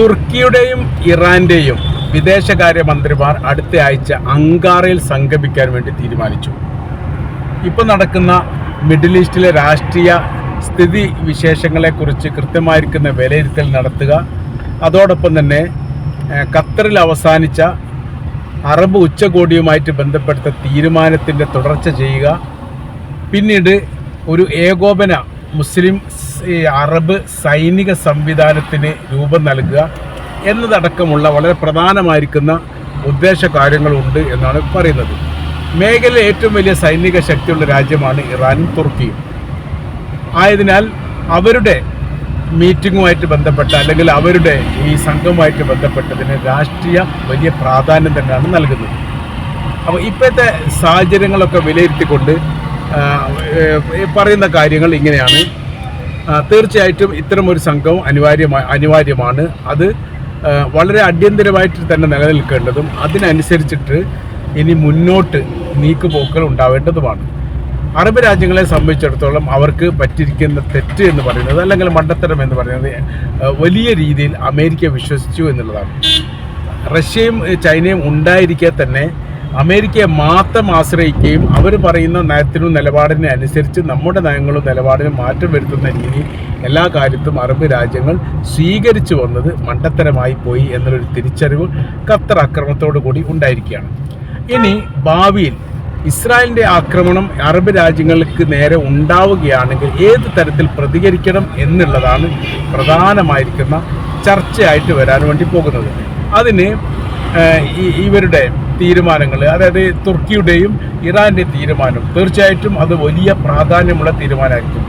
തുർക്കിയുടെയും ഇറാന്റെയും വിദേശകാര്യമന്ത്രിമാർ അടുത്ത ആഴ്ച അങ്കാറയിൽ സംഗമിക്കാൻ വേണ്ടി തീരുമാനിച്ചു. ഇപ്പോൾ നടക്കുന്ന മിഡിൽ ഈസ്റ്റിലെ രാഷ്ട്രീയ സ്ഥിതി വിശേഷങ്ങളെക്കുറിച്ച് കൃത്യമായിരിക്കുന്ന വിലയിരുത്തൽ നടത്തുക. അതോടൊപ്പം തന്നെ ഖത്തറിൽ അവസാനിച്ച അറബ് ഉച്ചകോടിയുമായിട്ട് ബന്ധപ്പെട്ട തീരുമാനത്തിന്റെ തുടർച്ച ചെയ്യുക. പിന്നീട് ഒരു ഏകോപന മുസ്ലിം ഈ അറബ് സൈനിക സംവിധാനത്തിന് രൂപം നൽകുക എന്നതടക്കമുള്ള വളരെ പ്രധാനമായിരിക്കുന്ന ഉദ്ദേശ കാര്യങ്ങളുണ്ട് എന്നാണ് പറയുന്നത്. മേഖലയിലെ ഏറ്റവും വലിയ സൈനിക ശക്തിയുള്ള രാജ്യമാണ് ഇറാനും തുർക്കിയും. ആയതിനാൽ അവരുടെ മീറ്റിങ്ങുമായിട്ട് ബന്ധപ്പെട്ട അല്ലെങ്കിൽ അവരുടെ ഈ സംഘവുമായിട്ട് ബന്ധപ്പെട്ടതിന് രാഷ്ട്രീയ വലിയ പ്രാധാന്യം തന്നെയാണ് നൽകുന്നത്. അപ്പോൾ ഇപ്പോഴത്തെ സാഹചര്യങ്ങളൊക്കെ വിലയിരുത്തിക്കൊണ്ട് പറയുന്ന കാര്യങ്ങൾ ഇങ്ങനെയാണ്. തീർച്ചയായിട്ടും ഇത്തരം ഒരു സംഘവും അനിവാര്യമായി അനിവാര്യമാണ്. അത് വളരെ അടിയന്തരമായിട്ട് തന്നെ നിലനിൽക്കേണ്ടതും അതിനനുസരിച്ചിട്ട് ഇനി മുന്നോട്ട് നീക്കുപോക്കുകൾ ഉണ്ടാവേണ്ടതുമാണ്. അറബ് രാജ്യങ്ങളെ സംബന്ധിച്ചിടത്തോളം അവർക്ക് പറ്റിയിരിക്കുന്ന തെറ്റ് എന്ന് പറയുന്നത് അല്ലെങ്കിൽ മണ്ടത്തരം എന്ന് പറയുന്നത് വലിയ രീതിയിൽ അമേരിക്ക വിശ്വസിച്ചു എന്നുള്ളതാണ്. റഷ്യയും ചൈനയും ഉണ്ടായിരിക്കെ തന്നെ അമേരിക്കയെ മാത്രം ആശ്രയിക്കുകയും അവർ പറയുന്ന നയത്തിനും നിലപാടിനും അനുസരിച്ച് നമ്മുടെ നയങ്ങളും നിലപാടിനും മാറ്റം വരുത്തുന്ന രീതി എല്ലാ കാര്യത്തും അറബ് രാജ്യങ്ങൾ സ്വീകരിച്ചു വന്നത് മണ്ടത്തരമായി പോയി എന്നൊരു തിരിച്ചറിവ് ഖത്തർ ആക്രമണത്തോടു കൂടി ഉണ്ടായിരിക്കുകയാണ്. ഇനി ഭാവിയിൽ ഇസ്രായേലിന്റെ ആക്രമണം അറബ് രാജ്യങ്ങൾക്ക് നേരെ ഉണ്ടാവുകയാണെങ്കിൽ ഏത് തരത്തിൽ പ്രതികരിക്കണം എന്നുള്ളതാണ് പ്രധാനമായിരിക്കുന്ന ചർച്ചയായിട്ട് വരാൻ വേണ്ടി പോകുന്നത്. അതിന് ഇവരുടെ തീരുമാനങ്ങൾ അതായത് തുർക്കിയുടെയും ഇറാന്റെ തീരുമാനം. തീർച്ചയായിട്ടും അത് വലിയ പ്രാധാന്യമുള്ള തീരുമാനമായിരിക്കും.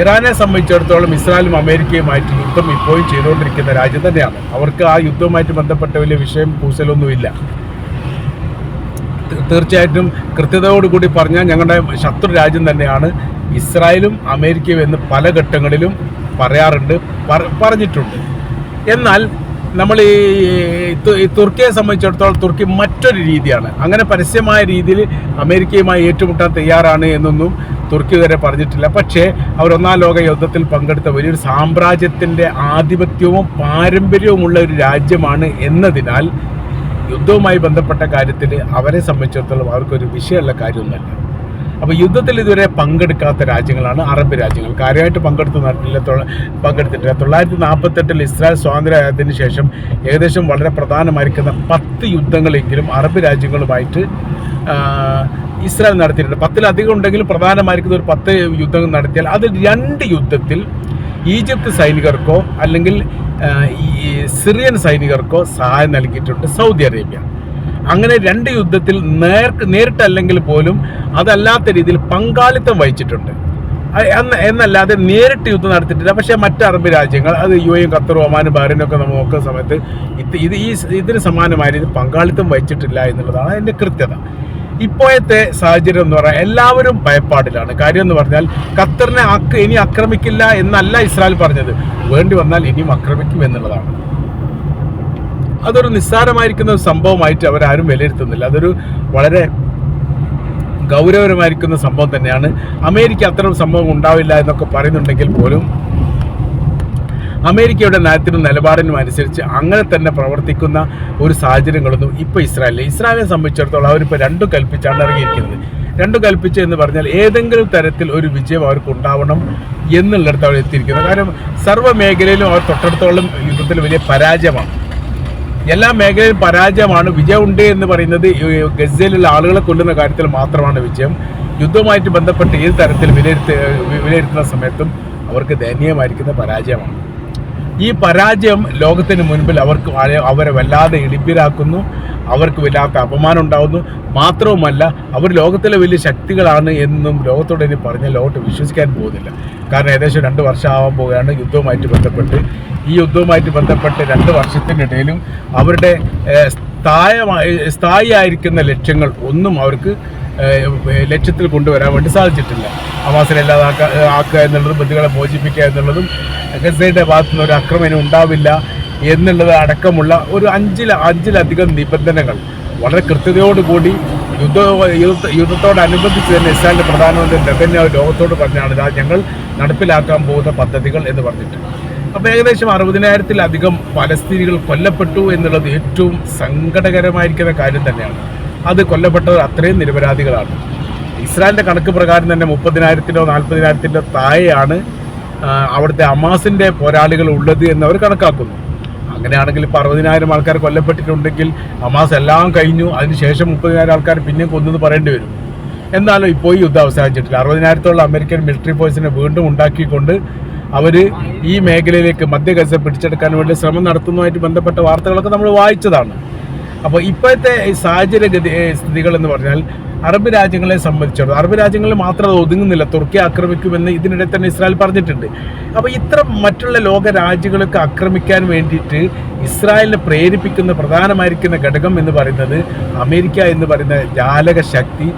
ഇറാനെ സംബന്ധിച്ചിടത്തോളം ഇസ്രായേലും അമേരിക്കയുമായിട്ട് യുദ്ധം ഇപ്പോഴും ചെയ്തുകൊണ്ടിരിക്കുന്ന രാജ്യം തന്നെയാണ്. അവർക്ക് ആ യുദ്ധവുമായിട്ട് ബന്ധപ്പെട്ട വലിയ വിഷയം കൂസലൊന്നുമില്ല. തീർച്ചയായിട്ടും കൃത്യതയോടുകൂടി പറഞ്ഞാൽ ഞങ്ങളുടെ ശത്രു രാജ്യം തന്നെയാണ് ഇസ്രായേലും അമേരിക്കയും എന്ന് പല ഘട്ടങ്ങളിലും പറയാറുണ്ട് പറഞ്ഞിട്ടുണ്ട്. എന്നാൽ നമ്മൾ ഈ തുർക്കിയെ സംബന്ധിച്ചിടത്തോളം തുർക്കി മറ്റൊരു രീതിയാണ്. അങ്ങനെ പരസ്യമായ രീതിയിൽ അമേരിക്കയുമായി ഏറ്റുമുട്ടാൻ തയ്യാറാണ് എന്നൊന്നും തുർക്കി വരെ പറഞ്ഞിട്ടില്ല. പക്ഷേ അവർ ഒന്നാം ലോക യുദ്ധത്തിൽ പങ്കെടുത്ത വലിയൊരു സാമ്രാജ്യത്തിന്റെ ആധിപത്യവും പാരമ്പര്യവുമുള്ള ഒരു രാജ്യമാണ് എന്നതിനാൽ യുദ്ധവുമായി ബന്ധപ്പെട്ട കാര്യത്തിൽ അവരെ സംബന്ധിച്ചിടത്തോളം അവർക്കൊരു വിഷയമുള്ള കാര്യമൊന്നുമല്ല. അപ്പോൾ യുദ്ധത്തിൽ ഇതുവരെ പങ്കെടുക്കാത്ത രാജ്യങ്ങളാണ് അറബ് രാജ്യങ്ങൾ. കാര്യമായിട്ട് പങ്കെടുത്ത നാട്ടിലെ പങ്കെടുത്തിട്ടില്ല. തൊള്ളായിരത്തി നാൽപ്പത്തെട്ടിൽ ഇസ്രായേൽ സ്വാതന്ത്ര്യമായതിനു ശേഷം ഏകദേശം വളരെ പ്രധാനമായിരിക്കുന്ന പത്ത് യുദ്ധങ്ങളെങ്കിലും അറബ് രാജ്യങ്ങളുമായിട്ട് ഇസ്രായേൽ നടത്തിയിട്ടുണ്ട്. പത്തിലധികം ഉണ്ടെങ്കിലും പ്രധാനമായിരിക്കുന്ന ഒരു പത്ത് യുദ്ധങ്ങൾ നടത്തിയാൽ അതിൽ രണ്ട് യുദ്ധത്തിൽ ഈജിപ്ത് സൈനികർക്കോ അല്ലെങ്കിൽ ഈ സിറിയൻ സൈനികർക്കോ സഹായം നൽകിയിട്ടുണ്ട് സൗദി അറേബ്യ. അങ്ങനെ രണ്ട് യുദ്ധത്തിൽ നേർ നേരിട്ടല്ലെങ്കിൽ പോലും അതല്ലാത്ത രീതിയിൽ പങ്കാളിത്തം വഹിച്ചിട്ടുണ്ട്. എന്നല്ലാതെ നേരിട്ട് യുദ്ധം നടത്തിയിട്ടില്ല. പക്ഷേ മറ്റ് അറബ് രാജ്യങ്ങൾ അത് യു എയും ഖത്തറും ഒമാനും ബഹ്റിനും ഒക്കെ നമ്മൾ നോക്കുന്ന സമയത്ത് ഇത് ഇത് ഈ ഇതിന് സമാനമായ രീതിയിൽ പങ്കാളിത്തം വഹിച്ചിട്ടില്ല എന്നുള്ളതാണ് അതിന്റെ കൃത്യത. ഇപ്പോഴത്തെ സാഹചര്യം എന്ന് പറഞ്ഞാൽ എല്ലാവരും ഭയപ്പാടിലാണ്. കാര്യം എന്ന് പറഞ്ഞാൽ ഖത്തറിനെ ഇനി ആക്രമിക്കില്ല എന്നല്ല ഇസ്രായേൽ പറഞ്ഞത്. വേണ്ടി വന്നാൽ ഇനിയും ആക്രമിക്കും എന്നുള്ളതാണ്. അതൊരു നിസ്സാരമായിരിക്കുന്ന ഒരു സംഭവമായിട്ട് അവരാരും വിലയിരുത്തുന്നില്ല. അതൊരു വളരെ ഗൗരവരമായിരിക്കുന്ന സംഭവം തന്നെയാണ്. അമേരിക്ക അത്തരം സംഭവം ഉണ്ടാവില്ല എന്നൊക്കെ പറയുന്നുണ്ടെങ്കിൽ പോലും അമേരിക്കയുടെ നയത്തിനും നിലപാടിനും അനുസരിച്ച് അങ്ങനെ തന്നെ പ്രവർത്തിക്കുന്ന ഒരു സാഹചര്യങ്ങളൊന്നും ഇപ്പോൾ ഇസ്രായേലിൽ ഇസ്രായേലിനെ സംബന്ധിച്ചിടത്തോളം അവരിപ്പോൾ രണ്ടും കൽപ്പിച്ചാണ് ഇറങ്ങിയിരിക്കുന്നത്. രണ്ടും കൽപ്പിച്ച് എന്ന് പറഞ്ഞാൽ ഏതെങ്കിലും തരത്തിൽ ഒരു വിജയം അവർക്ക് ഉണ്ടാവണം എന്നുള്ളിടത്ത് അവർ എത്തിയിരിക്കുന്നത് കാരണം സർവ മേഖലയിലും അവർ തൊട്ടടുത്തോളം യുദ്ധത്തിൽ വലിയ പരാജയമാണ്. എല്ലാ മേഖലയിലും പരാജയമാണ്. വിജയമുണ്ട് എന്ന് പറയുന്നത് ഗസയിലുള്ള ആളുകളെ കൊല്ലുന്ന കാര്യത്തിൽ മാത്രമാണ് വിജയം. യുദ്ധവുമായിട്ട് ബന്ധപ്പെട്ട് ഏത് തരത്തിൽ വിലയിരുത്ത വിലയിരുത്തുന്ന സമയത്തും അവർക്ക് ദയനീയമായിരിക്കുന്ന പരാജയമാണ്. ഈ പരാജയം ലോകത്തിന് മുൻപിൽ അവർക്ക് അവരെ വല്ലാതെ ഇടിപ്പിലാക്കുന്നു. അവർക്ക് വല്ലാത്ത അപമാനം ഉണ്ടാകുന്നു മാത്രവുമല്ല അവർ ലോകത്തിലെ വലിയ ശക്തികളാണ് എന്നും ലോകത്തോട് ഇനി പറഞ്ഞാൽ ലോകത്ത് വിശ്വസിക്കാൻ പോകുന്നില്ല. കാരണം ഏകദേശം രണ്ട് വർഷം ആവാൻ പോവുകയാണ് യുദ്ധവുമായിട്ട് ബന്ധപ്പെട്ട്. ഈ യുദ്ധവുമായിട്ട് ബന്ധപ്പെട്ട് രണ്ട് വർഷത്തിനിടയിലും അവരുടെ സ്ഥായമായി സ്ഥായിയായിരിക്കുന്ന ലക്ഷ്യങ്ങൾ ഒന്നും അവർക്ക് ലക്ഷ്യത്തിൽ കൊണ്ടുവരാൻ വേണ്ടി സാധിച്ചിട്ടില്ല. ഹമാസിനെ ഇല്ലാതാക്കുക ആക്കുക എന്നുള്ളതും ബന്ധുക്കളെ മോചിപ്പിക്കുക എന്നുള്ളതും ഗസയുടെ ഭാഗത്തു നിന്ന് ഒരു ആക്രമണം ഉണ്ടാവില്ല എന്നുള്ളത് അടക്കമുള്ള ഒരു അഞ്ചിൽ അഞ്ചിലധികം നിബന്ധനകൾ. വളരെ കൃത്യതയോടുകൂടി യുദ്ധ യുദ്ധ- യുദ്ധത്തോടനുബന്ധിച്ച് തന്നെ ഇസ്രായേലിന്റെ പ്രധാനമന്ത്രി നെതന്യാഹു ലോകത്തോട് പറഞ്ഞാണ് ഞങ്ങൾ നടപ്പിലാക്കാൻ പോകുന്ന പദ്ധതികൾ എന്ന് പറഞ്ഞിട്ട്. അപ്പോൾ ഏകദേശം അറുപതിനായിരത്തിലധികം പലസ്തീനികൾ കൊല്ലപ്പെട്ടു എന്നുള്ളത് ഏറ്റവും സങ്കടകരമായിരിക്കുന്ന കാര്യം തന്നെയാണ്. അത് കൊല്ലപ്പെട്ടവർ അത്രയും നിരപരാധികളാണ്. ഇസ്രായേലിന്റെ കണക്ക് പ്രകാരം തന്നെ മുപ്പതിനായിരത്തിന്റെ നാൽപ്പതിനായിരത്തിന്റെ താഴെയാണ് അവിടുത്തെ അമാസിന്റെ പോരാളികൾ ഉള്ളത് എന്ന് അവർ കണക്കാക്കുന്നു. അങ്ങനെയാണെങ്കിൽ ഇപ്പോൾ അറുപതിനായിരം ആൾക്കാർ കൊല്ലപ്പെട്ടിട്ടുണ്ടെങ്കിൽ അമാസ് എല്ലാം കഴിഞ്ഞു അതിനുശേഷം മുപ്പതിനായിരം ആൾക്കാർ പിന്നെയും കൊന്നെന്ന് പറയേണ്ടി വരും. എന്നാലും ഇപ്പോൾ ഈ യുദ്ധം അവസാനിച്ചിട്ടില്ല. അറുപതിനായിരത്തോളം അമേരിക്കൻ മിലിറ്ററി ഫോഴ്സിനെ വീണ്ടും ഉണ്ടാക്കിക്കൊണ്ട് അവർ ഈ മേഖലയിലേക്ക് മധ്യ ഗസ പിടിച്ചെടുക്കാൻ വേണ്ടി ശ്രമം നടത്തുന്നതുമായിട്ട് ബന്ധപ്പെട്ട വാർത്തകളൊക്കെ നമ്മൾ വായിച്ചതാണ്. അപ്പോൾ ഇപ്പോഴത്തെ ഈ സാഹചര്യ ഗതി സ്ഥിതികൾ എന്ന് പറഞ്ഞാൽ അറബ് രാജ്യങ്ങളെ സംബന്ധിച്ചിടത്തോളം അറബ് രാജ്യങ്ങളിൽ മാത്രം അത് ഒതുങ്ങുന്നില്ല തുർക്കി ആക്രമിക്കുമെന്ന് ഇതിനിടെ തന്നെ ഇസ്രായേൽ പറഞ്ഞിട്ടുണ്ട്. അപ്പോൾ ഇത്ര മറ്റുള്ള ലോക രാജ്യങ്ങളൊക്കെ ആക്രമിക്കാൻ വേണ്ടിയിട്ട് ഇസ്രായേലിനെ പ്രേരിപ്പിക്കുന്ന പ്രധാനമായിരിക്കുന്ന ഘടകം എന്ന് പറയുന്നത് അമേരിക്ക എന്ന് പറയുന്ന ജാലക ശക്തി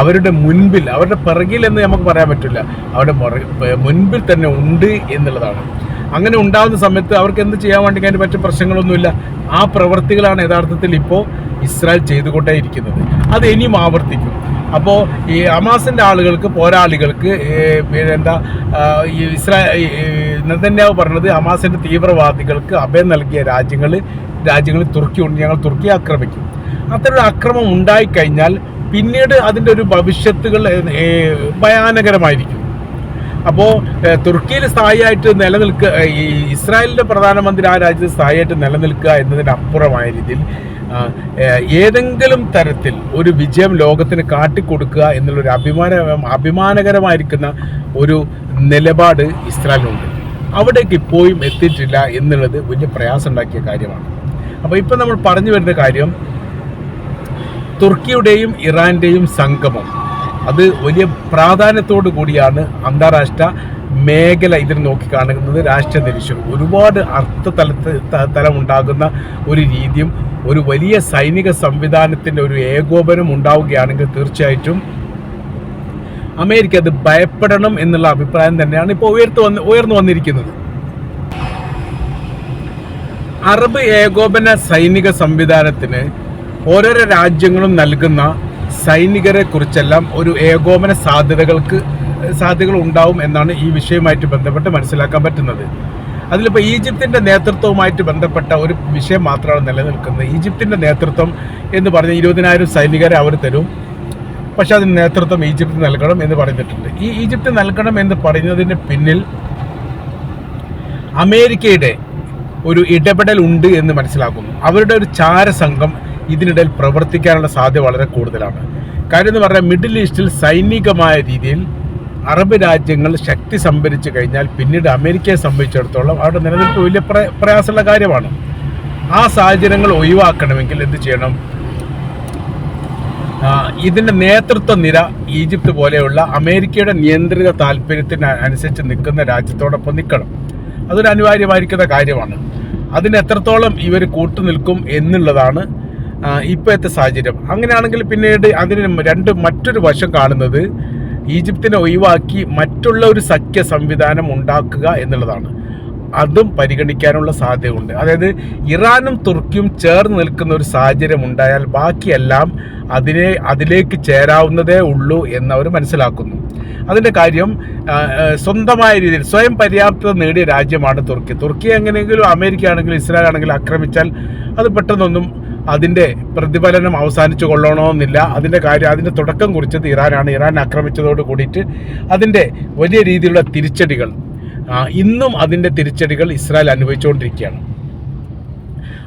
അവരുടെ മുൻപിൽ അവരുടെ പിറകിൽ എന്ന് നമുക്ക് പറയാൻ പറ്റില്ല. അവരുടെ മുൻപിൽ തന്നെ ഉണ്ട് എന്നുള്ളതാണ്. അങ്ങനെ ഉണ്ടാകുന്ന സമയത്ത് അവർക്ക് എന്ത് ചെയ്യാൻ വേണ്ടി അതിന് മറ്റു പ്രശ്നങ്ങളൊന്നുമില്ല. ആ പ്രവൃത്തികളാണ് യഥാർത്ഥത്തിൽ ഇപ്പോൾ ഇസ്രായേൽ ചെയ്തുകൊണ്ടേയിരിക്കുന്നത്. അത് ഇനിയും ആവർത്തിക്കും. അപ്പോൾ ഈ ഹമാസിന്റെ ആളുകൾക്ക് പോരാളികൾക്ക് എന്താ ഈ ഇസ്രായേൽ നെതന്യാവ് പറഞ്ഞത് ഹമാസിന്റെ തീവ്രവാദികൾക്ക് അഭയം നൽകിയ രാജ്യങ്ങൾ രാജ്യങ്ങളിൽ തുർക്കി ഉണ്ട് ഞങ്ങൾ തുർക്കി ആക്രമിക്കും. അത്തരം ഒരു അക്രമം ഉണ്ടായിക്കഴിഞ്ഞാൽ പിന്നീട് അതിന്റെ ഒരു ഭവിഷ്യത്തുകൾ ഭയാനകരമായിരിക്കും. അപ്പോൾ തുർക്കിയിൽ സ്ഥായിയായിട്ട് നിലനിൽക്കുക ഈ ഇസ്രായേലിന്റെ പ്രധാനമന്ത്രി ആ രാജ്യത്ത് സ്ഥായിയായിട്ട് നിലനിൽക്കുക എന്നതിനപ്പുറമായ രീതിയിൽ ഏതെങ്കിലും തരത്തിൽ ഒരു വിജയം ലോകത്തിന് കാട്ടിക്കൊടുക്കുക എന്നുള്ളൊരു അഭിമാന അഭിമാനകരമായിരിക്കുന്ന ഒരു നിലപാട് ഇസ്രായേലിനുണ്ട്. അവിടേക്ക് ഇപ്പോഴും എത്തിയിട്ടില്ല എന്നുള്ളത് വലിയ പ്രയാസം ഉണ്ടാക്കിയ കാര്യമാണ്. അപ്പോൾ ഇപ്പം നമ്മൾ പറഞ്ഞു വരുന്ന കാര്യം തുർക്കിയുടെയും ഇറാന്റെയും സംഗമം. അത് വലിയ പ്രാധാന്യത്തോടു കൂടിയാണ് അന്താരാഷ്ട്ര മേഖല ഇതിന് നോക്കിക്കാണുന്നത് രാഷ്ട്രീയ നിരീക്ഷകർ. ഒരുപാട് അർത്ഥ തലത്ത് തലമുണ്ടാകുന്ന ഒരു രീതിയും ഒരു വലിയ സൈനിക സംവിധാനത്തിന്റെ ഒരു ഏകോപനം ഉണ്ടാവുകയാണെങ്കിൽ തീർച്ചയായിട്ടും അമേരിക്ക അത് ഭയപ്പെടണം എന്നുള്ള അഭിപ്രായം തന്നെയാണ് ഇപ്പോൾ ഉയർത്തു വന്ന് ഉയർന്നു വന്നിരിക്കുന്നത്. അറബ് ഏകോപന സൈനിക സംവിധാനത്തിന് ഓരോരോ രാജ്യങ്ങളും നൽകുന്ന സൈനികരെ കുറിച്ചെല്ലാം ഒരു ഏകോപന സാധ്യതകൾക്ക് സാധ്യതകൾ ഉണ്ടാവും എന്നാണ് ഈ വിഷയവുമായിട്ട് ബന്ധപ്പെട്ട് മനസ്സിലാക്കാൻ പറ്റുന്നത്. അതിലിപ്പോൾ ഈജിപ്തിന്റെ നേതൃത്വവുമായിട്ട് ബന്ധപ്പെട്ട ഒരു വിഷയം മാത്രമാണ് നിലനിൽക്കുന്നത്. ഈജിപ്തിന്റെ നേതൃത്വം എന്ന് പറഞ്ഞ ഇരുപതിനായിരം സൈനികരെ അവർ തരും. പക്ഷേ അതിന് നേതൃത്വം ഈജിപ്ത് നൽകണം എന്ന് പറഞ്ഞിട്ടുണ്ട്. ഈ ഈജിപ്ത് നൽകണം എന്ന് പറയുന്നതിന് പിന്നിൽ അമേരിക്കയുടെ ഒരു ഇടപെടൽ ഉണ്ട് എന്ന് മനസ്സിലാക്കുന്നു. അവരുടെ ഒരു ചാരസംഘം ഇതിനിടയിൽ പ്രവർത്തിക്കാനുള്ള സാധ്യത വളരെ കൂടുതലാണ്. കാര്യം എന്ന് പറഞ്ഞാൽ മിഡിൽ ഈസ്റ്റിൽ സൈനികമായ രീതിയിൽ അറബ് രാജ്യങ്ങൾ ശക്തി സംഭരിച്ചു കഴിഞ്ഞാൽ പിന്നീട് അമേരിക്കയെ സംബന്ധിച്ചിടത്തോളം അവിടെ നിലനിൽപ്പ് വലിയ പ്ര- പ്രയാസമുള്ള കാര്യമാണ്. ആ സാഹചര്യങ്ങൾ ഒഴിവാക്കണമെങ്കിൽ എന്ത് ചെയ്യണം? ഇതിന്റെ നേതൃത്വ നിര ഈജിപ്ത് പോലെയുള്ള അമേരിക്കയുടെ നിയന്ത്രിത താല്പര്യത്തിന് അനുസരിച്ച് നിൽക്കുന്ന രാജ്യത്തോടൊപ്പം നിൽക്കണം. അതൊരു അനിവാര്യമായിരിക്കുന്ന കാര്യമാണ്. അതിന് എത്രത്തോളം ഇവർ കൂട്ടുനിൽക്കും എന്നുള്ളതാണ് ഇപ്പോഴത്തെ സാഹചര്യം. അങ്ങനെയാണെങ്കിൽ പിന്നീട് അതിന് രണ്ട് മറ്റൊരു വശം കാണുന്നത് ഈജിപ്തിനെ ഒഴിവാക്കി മറ്റുള്ള ഒരു സഖ്യ സംവിധാനം ഉണ്ടാക്കുക എന്നുള്ളതാണ്. അതും പരിഗണിക്കാനുള്ള സാധ്യതയുണ്ട്. അതായത് ഇറാനും തുർക്കിയും ചേർന്ന് നിൽക്കുന്ന ഒരു സാഹചര്യം ഉണ്ടായാൽ ബാക്കിയെല്ലാം അതിനെ അതിലേക്ക് ചേരാവുന്നതേ ഉള്ളൂ എന്നവർ മനസ്സിലാക്കുന്നു. അതിന്റെ കാര്യം സ്വന്തമായ രീതിയിൽ സ്വയം പര്യാപ്തത നേടിയ രാജ്യമാണ് തുർക്കി. തുർക്കി എങ്ങനെയെങ്കിലും അമേരിക്ക ആണെങ്കിലും ഇസ്രായേൽ ആണെങ്കിലും ആക്രമിച്ചാൽ അത് പെട്ടെന്നൊന്നും അതിന്റെ പ്രതിഫലനം അവസാനിച്ചു കൊള്ളണമെന്നില്ല. അതിന്റെ കാര്യം അതിന്റെ തുടക്കം കുറിച്ചത് ഇറാനാണ്. ഇറാൻ ആക്രമിച്ചതോട് കൂടിയിട്ട് അതിന്റെ വലിയ രീതിയിലുള്ള തിരിച്ചടികൾ ഇന്നും അതിന്റെ തിരിച്ചടികൾ ഇസ്രായേൽ അനുഭവിച്ചുകൊണ്ടിരിക്കുകയാണ്.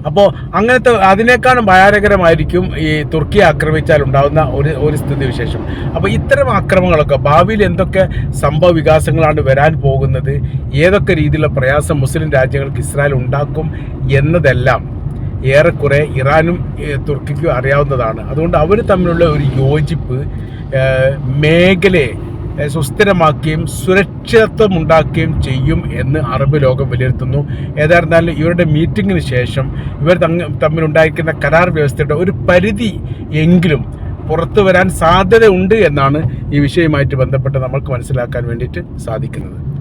അപ്പോൾ അങ്ങനത്തെ അതിനേക്കാളും ഭയാനകരമായിരിക്കും ഈ തുർക്കി ആക്രമിച്ചാൽ ഉണ്ടാകുന്ന ഒരു ഒരു സ്ഥിതി വിശേഷം. അപ്പോൾ ഇത്തരം ആക്രമങ്ങളൊക്കെ ഭാവിയിൽ എന്തൊക്കെ സംഭവ വികാസങ്ങളാണ് വരാൻ പോകുന്നത് ഏതൊക്കെ രീതിയിലുള്ള പ്രയാസം മുസ്ലിം രാജ്യങ്ങൾക്ക് ഇസ്രായേൽ ഉണ്ടാക്കും എന്നതെല്ലാം ഏറെക്കുറെ ഇറാനും തുർക്കിക്കും അറിയാവുന്നതാണ്. അതുകൊണ്ട് അവർ തമ്മിലുള്ള ഒരു യോജിപ്പ് മേഖലയെ സുസ്ഥിരമാക്കുകയും സുരക്ഷിതത്വം ഉണ്ടാക്കുകയും ചെയ്യും എന്ന് അറബ് ലോകം വിലയിരുത്തുന്നു. ഏതായിരുന്നാലും ഇവരുടെ മീറ്റിങ്ങിന് ശേഷം ഇവർ തമ്മിലുണ്ടായിരിക്കുന്ന കരാർ വ്യവസ്ഥയുടെ ഒരു പരിധി എങ്കിലും പുറത്തു വരാൻ സാധ്യതയുണ്ട് എന്നാണ് ഈ വിഷയവുമായിട്ട് ബന്ധപ്പെട്ട് നമ്മൾക്ക് മനസ്സിലാക്കാൻ വേണ്ടിയിട്ട് സാധിക്കുന്നത്.